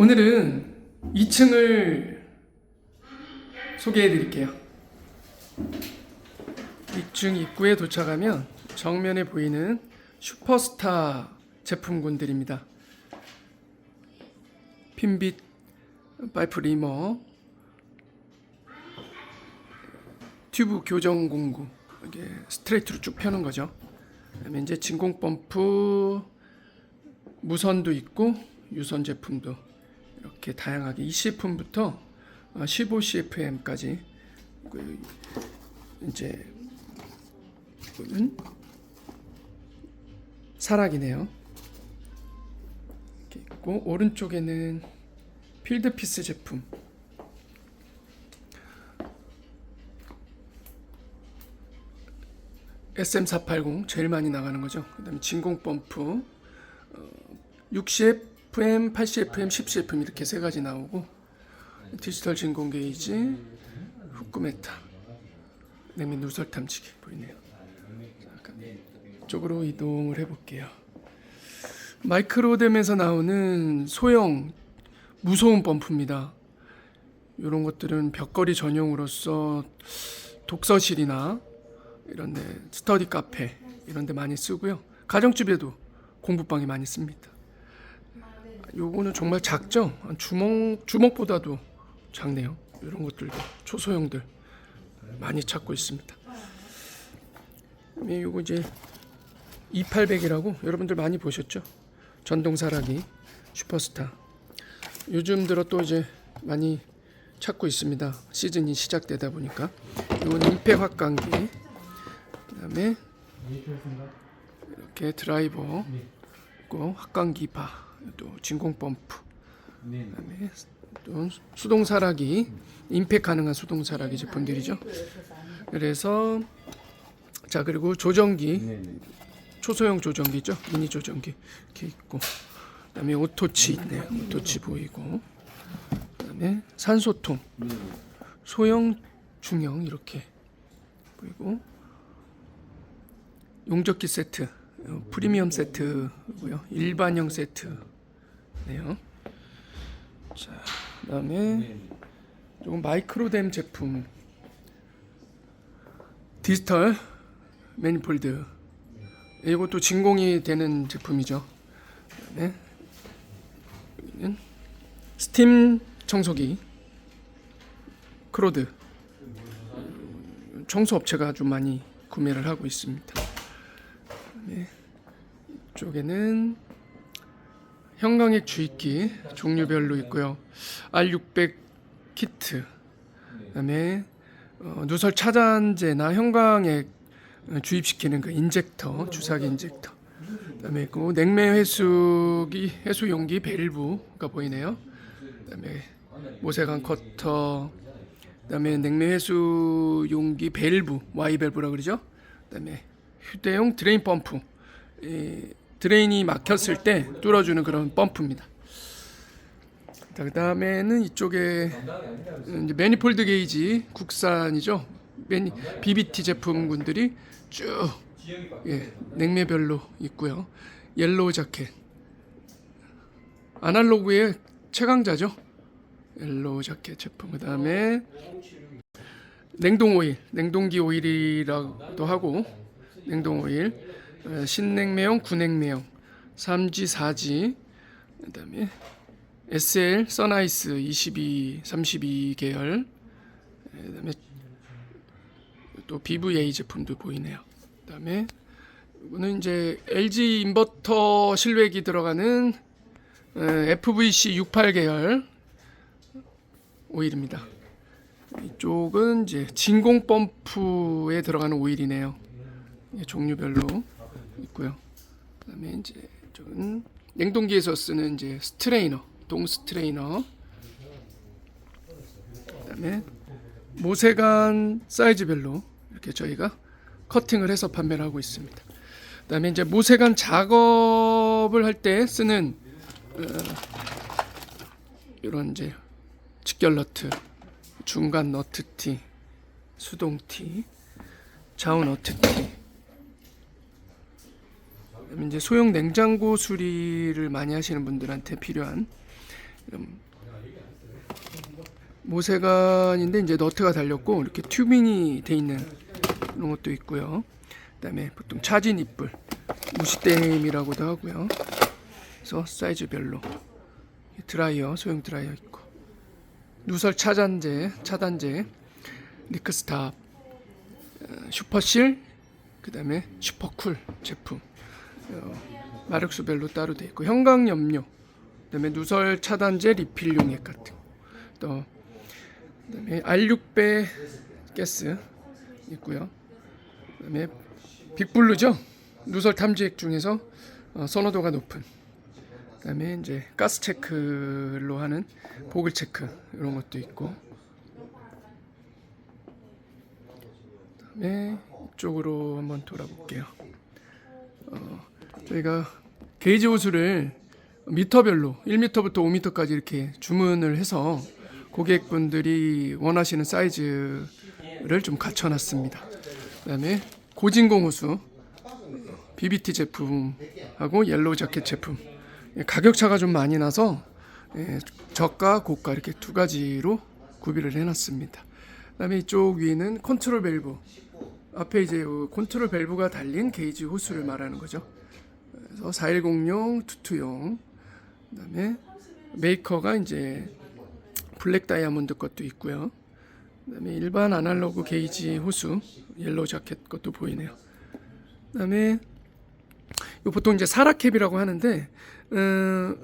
오늘은 2층을 소개해 드릴게요. 2층 입구에 도착하면 정면에 보이는 슈퍼스타 제품군들입니다. 핀빗 파이프 리머 튜브 교정 공구 이게 스트레이트로 쭉 펴는 거죠. 그다음에 이제 진공 펌프 무선도 있고 유선 제품도 이렇게 다양하게 20품부터 15CFM까지 그 이제 이거는 사락이네요. 이렇게 있고 오른쪽에는 필드피스 제품 SM480 제일 많이 나가는 거죠. 그다음에 진공 펌프 60FM, 80FM, 10CFM 이렇게 세 가지 나오고 디지털 진공 게이지, 후크 메타, 냉매 누설 탐지기 보이네요. 잠깐 이쪽으로 이동을 해볼게요. 마이크로뎀에서 나오는 소형 무소음 펌프입니다. 이런 것들은 벽걸이 전용으로서 독서실이나 이런데 스터디 카페 이런데 많이 쓰고요. 가정집에도 공부방에 많이 씁니다. 요거는 정말 작죠? 한 주먹 주먹보다도 작네요. 이런 것들도 초소형들 많이 찾고 있습니다. 그다음에 요거 이제 2800이라고 여러분들 많이 보셨죠? 전동 사라기 슈퍼스타. 요즘 들어 또 이제 많이 찾고 있습니다. 시즌이 시작되다 보니까 이건 임팩 확강기. 그다음에 이렇게 드라이버 있고 확강기 바, 또 진공 펌프, 그다음에 또 수동 사라기, 임팩 가능한 수동 사라기 제품들이죠. 그래서 자 그리고 조정기, 초소형 조정기죠, 미니 조정기 이렇게 있고, 그다음에 오토치. 있네요, 오토치 보이고, 그다음에 산소통, 소형, 중형 이렇게 보이고. 용접기 세트, 어, 프리미엄 세트고요. 일반형 세트네요. 자, 그다음에 조금 마이크로뎀 제품 디지털 매니폴드 이것도 진공이 되는 제품이죠. 그다음에 스팀 청소기 크로드 청소 업체가 아주 많이 구매를 하고 있습니다. 네. 이쪽에는 형광액 주입기 종류별로 있고요. R600 키트, 그다음에 어, 누설 차단제나 형광액 어, 주입시키는 그 인젝터, 주사기 인젝터. 그다음에 그 냉매 회수기 해수 용기 밸브가 보이네요. 그다음에 모세관 커터, 그다음에 냉매 회수 용기 밸브, Y 밸브라 그러죠. 그다음에 휴대용 드레인 펌프 이 드레인이 막혔을 때 뚫어주는 그런 펌프입니다. 자, 그 다음에는 이쪽에 매니폴드 게이지 국산이죠. 매니, BBT 제품군들이 쭉 예, 냉매별로 있고요. 옐로우 자켓 아날로그의 최강자죠. 옐로우 자켓 제품 그 다음에 냉동 오일, 냉동기 오일이라고도 하고 냉동 오일, 어, 신냉매형, 구냉매형, 3G, 4G, 그다음에 SL 써나이스 22, 32 계열, 그다음에 또 BVA 제품도 보이네요. 그다음에 이거는 이제 LG 인버터 실외기 들어가는 어, FVC 68 계열 오일입니다. 이쪽은 이제 진공 펌프에 들어가는 오일이네요. 예, 종류별로 있고요. 그다음에 이제 이쪽은 냉동기에서 쓰는 이제 스트레이너, 동 스트레이너. 그다음에 모세관 사이즈별로 이렇게 저희가 커팅을 해서 판매를 하고 있습니다. 그다음에 이제 모세관 작업을 할 때 쓰는 어, 이런 이제 직결 너트, 중간 너트 티, 수동 티, 좌우 너트 티. 이제 소형 냉장고 수리를 많이 하시는 분들한테 필요한 모세관인데 이제 너트가 달렸고 이렇게 튜빙이 돼 있는 이런 것도 있고요. 그다음에 보통 차진 입불 무시댐이라고도 하고요. 그래서 사이즈별로 드라이어 소형 드라이어 있고 누설 차단제 차단제 리크스탑 어, 슈퍼실 그다음에 슈퍼쿨 제품 어, 마력수별로 따로 돼 있고 형광염료 그다음에 누설 차단제 리필 용액 같은 거. 또 그다음에 R6배 가스 있고요. 그다음에 빅블루죠. 누설 탐지액 중에서 어, 선호도가 높은. 그다음에 이제 가스 체크로 하는 보글 체크 이런 것도 있고. 그다음에 이쪽으로 한번 돌아볼게요. 어, 저희가 게이지 호수를 미터별로 1미터부터 5미터까지 이렇게 주문을 해서 고객분들이 원하시는 사이즈를 좀 갖춰놨습니다. 그다음에 고진공 호수 BBT 제품하고 옐로우 자켓 제품 예, 가격 차가 좀 많이 나서 예, 저가 고가 이렇게 두 가지로 구비를 해놨습니다. 그다음에 이쪽 위는 컨트롤 밸브 앞에 이제 요 컨트롤 밸브가 달린 게이지 호수를 말하는 거죠. 그래서 410용, 투투용, 그다음에 메이커가 이제 블랙 다이아몬드 것도 있고요. 그다음에 일반 아날로그 게이지 호수 옐로우 자켓 것도 보이네요. 그다음에 요 보통 이제 사라캡이라고 하는데 어,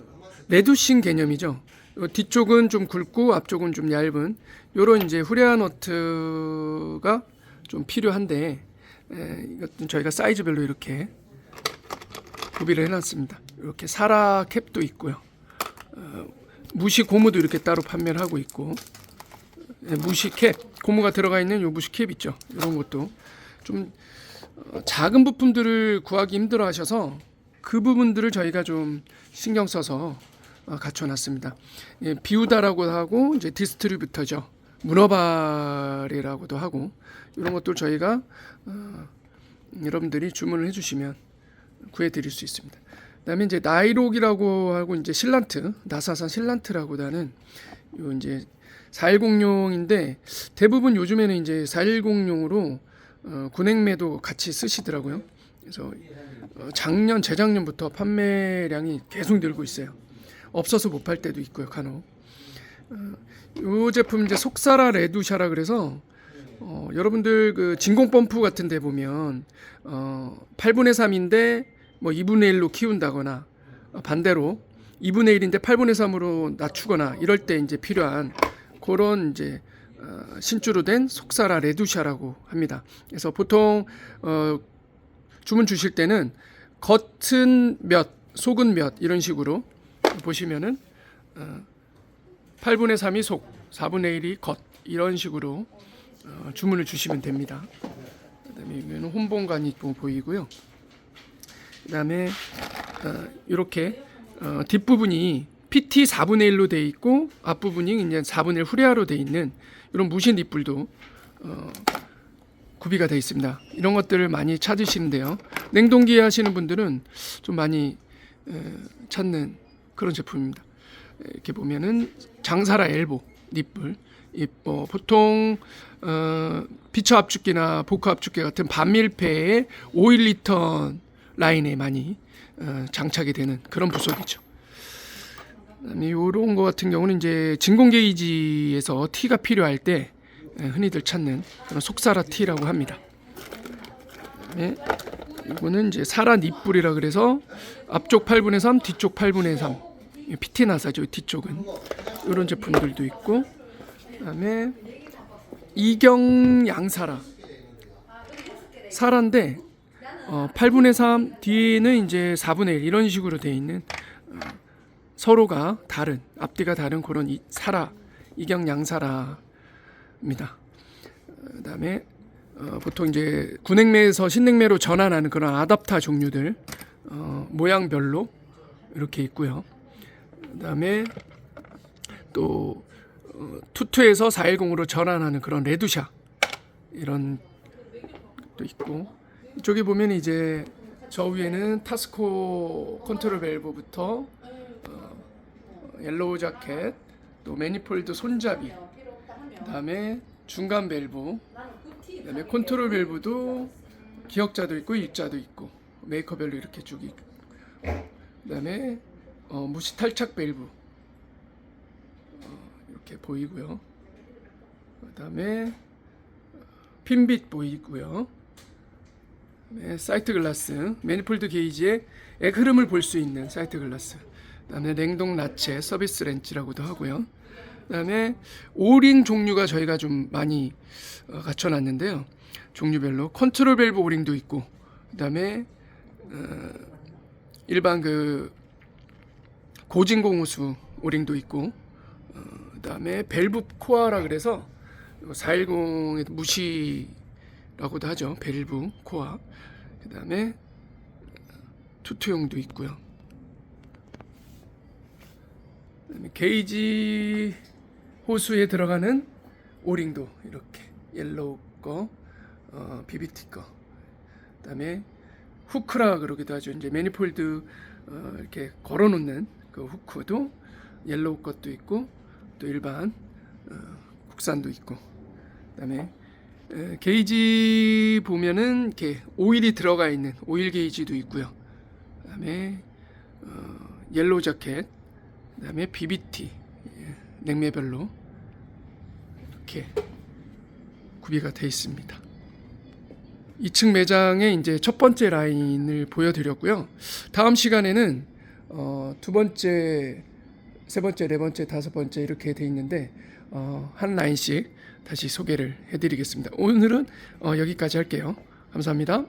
레두싱 개념이죠. 요 뒤쪽은 좀 굵고 앞쪽은 좀 얇은 요런 이제 후레아 너트가 좀 필요한데 에, 이것도 저희가 사이즈별로 이렇게 구비를 해놨습니다. 이렇게 사라 캡도 있고요. 어, 무시 고무도 이렇게 따로 판매를 하고 있고 예, 무시 캡 고무가 들어가 있는 요 무시 캡 있죠. 이런 것도 좀 어, 작은 부품들을 구하기 힘들어하셔서 그 부분들을 저희가 좀 신경 써서 어, 갖춰놨습니다. 예, 비우다라고 하고 이제 디스트리뷰터죠. 문어발이라고도 하고 이런 것들 저희가 어, 여러분들이 주문을 해주시면 구해드릴 수 있습니다. 그다음에 이제 나이록이라고 하고 이제 실란트 나사산 실란트라고 하는 요 이제 410용인데 대부분 요즘에는 이제 410용으로 어, 군행매도 같이 쓰시더라고요. 그래서 어, 작년 재작년부터 판매량이 계속 늘고 있어요. 없어서 못 팔 때도 있고요, 간혹. 어, 요 제품 이제 속사라 레두샤라 그래서 어, 여러분들 그 진공 펌프 같은 데 보면 어, 8분의 3인데 뭐 2분의 1로 키운다거나 어, 반대로 2분의 1인데 8분의 3으로 낮추거나 이럴 때 이제 필요한 그런 이제 어, 신주로 된 속사라 레두샤라고 합니다. 그래서 보통 어, 주문 주실 때는 겉은 몇, 속은 몇 이런 식으로 보시면은 어, 8분의 3이 속, 4분의 1이 겉 이런 식으로 어, 주문을 주시면 됩니다. 그다음에 혼봉관이 있고 보이고요. 그 다음에 어, 이렇게 어, 뒷부분이 PT 4분의 1로 돼 있고 앞부분이 이제 4분의 1 후레아로 돼 있는 이런 무신 뒷불도 어, 구비가 되어 있습니다. 이런 것들을 많이 찾으시는데요. 냉동기에 하시는 분들은 좀 많이 에, 찾는 그런 제품입니다. 이렇게 보면은 장사라 엘보 이, 뭐, 보통 어, 비처 압축기나 보크 압축기 같은 반밀폐의 5일리턴 라인에 많이 어, 장착이 되는 그런 부속이죠. 이런 거 같은 경우는 이제 진공 게이지에서 티가 필요할 때 에, 흔히들 찾는 그런 속사라 티라고 합니다. 이거는 이제 사라 닛불이라 그래서 앞쪽 8분의 3, 뒤쪽 8분의 3. PT 나사죠 뒤쪽은 이런 제품들도 있고 그다음에 이경 양사라 사라인데 어, 8분의 3 뒤에는 이제 4분의 1 이런 식으로 돼 있는 어, 서로가 다른 앞뒤가 다른 그런 이, 사라 이경 양사라입니다. 어, 그다음에 어, 보통 이제 군행매에서 신냉매로 전환하는 그런 아답타 종류들 어, 모양별로 이렇게 있고요. 그다음에 또 어, 투투에서 410으로 전환하는 그런 레두샤 이런 또 있고 이쪽에 보면 이제 저 위에는 타스코 컨트롤 밸브부터 어, 옐로우 자켓, 또 매니폴드 손잡이, 그다음에 중간 밸브, 그다음에 컨트롤 밸브도 기역자도 있고 일자도 있고 메이커별로 이렇게 쭉 있고, 그다음에 어, 무시 탈착 밸브 어, 이렇게 보이고요. 그다음에 핀빗 보이고요. 네, 사이트 글라스, 매니폴드 게이지의 액 흐름을 볼 수 있는 사이트 글라스. 그다음에 냉동 나체 서비스 렌치라고도 하고요. 그다음에 오링 종류가 저희가 좀 많이 어, 갖춰놨는데요. 종류별로 컨트롤 밸브 오링도 있고, 그다음에 어, 일반 그 고진공우수 오링도 있고, 어, 그다음에 밸브 코어라 그래서 410의 무시 라고도 하죠. 밸브 코어. 그다음에 투투용도 있고요. 그다음에 게이지 호수에 들어가는 오링도 이렇게 옐로우 거, 어, BBT 거. 그다음에 후크라 그러기도 하죠. 이제 매니폴드 어, 이렇게 걸어놓는 그 후크도 옐로우 것도 있고 또 일반 어, 국산도 있고. 그다음에 에, 게이지 보면은 이렇게 오일이 들어가 있는 오일 게이지도 있고요. 그다음에 어, 옐로우 자켓, 그다음에 BBT 예, 냉매별로 이렇게 구비가 돼 있습니다. 2층 매장의 이제 첫 번째 라인을 보여드렸고요. 다음 시간에는 어, 두 번째, 세 번째, 네 번째, 다섯 번째 이렇게 돼 있는데 어, 한 라인씩 다시 소개를 해드리겠습니다. 오늘은 어, 여기까지 할게요. 감사합니다.